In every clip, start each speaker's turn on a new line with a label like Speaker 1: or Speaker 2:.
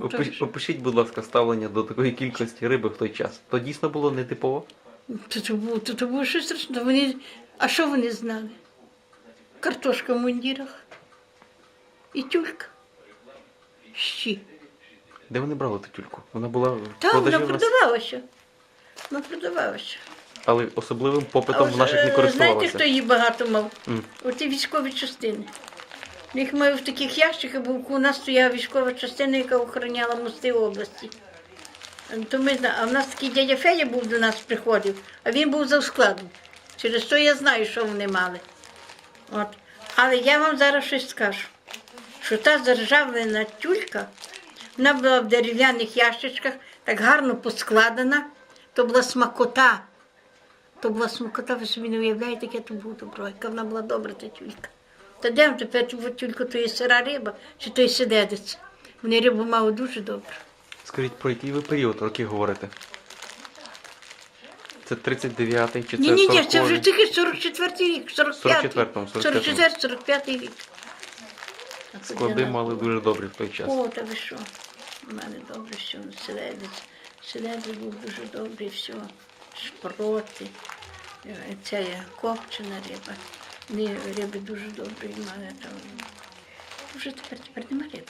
Speaker 1: Ну, то
Speaker 2: Опи-
Speaker 1: що?
Speaker 2: Опишіть, будь ласка, ставлення до такої кількості риби в той час. То дійсно було нетипово?
Speaker 1: То то було, то, то було щось страшне. Вони, а що вони знали? Картошка в мундірах і тюлька. Щі.
Speaker 2: Де вони брали ту тюльку? Вона була в
Speaker 1: Там
Speaker 2: продажі
Speaker 1: вона
Speaker 2: в нас,
Speaker 1: продавалася. Вона продавалася.
Speaker 2: але особливим попитом в наших не
Speaker 1: е, Знаєте,
Speaker 2: користувалися.
Speaker 1: хто її багато мав?
Speaker 2: М.
Speaker 1: Оті військові частини. Їх мав в таких ящиках, бо у нас стояла військова частина, яка охороняла мости області. То ми зна- а в нас такий дядя Федя був до нас приходив, а він був за складом. Через то я знаю, що вони мали. От. Але я вам зараз щось скажу, що та заржавлена тюлька, вона була в дерев'яних ящичках, так гарно поскладена, то була смакота. То була смакота, ви собі не уявляєте, яке то було добро, яка вона була добра, та тюлька. Та де вам тепер ту тюльку, то є сира риба, чи то є сидедець. Вони рибу мали дуже добре.
Speaker 2: Скажіть, про який ви період роки говорите? Це 39-й чи це
Speaker 1: Ні, ні, ні,
Speaker 2: 40-й?
Speaker 1: це вже тільки 44-й рік, 45-й.
Speaker 2: 44-му,
Speaker 1: 44-45 рік.
Speaker 2: Склади мали дуже добрі в той час.
Speaker 1: О, та ви що? У мене добре все, селедець. Селедець був дуже добрий, все. Шпроти. Е, Ця є копчена риба. Ні, риби дуже добрі мали. Там. Вже тепер, тепер нема риби.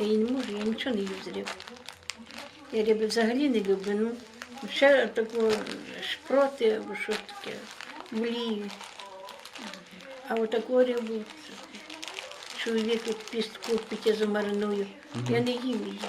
Speaker 1: Я її не можу, я нічого не їв з риби. Я риби взагалі не люблю. Ну, ще таку шпроти або що таке, млію. А отаку рибу чоловік як пістку купить, я замариную. Я не їм її.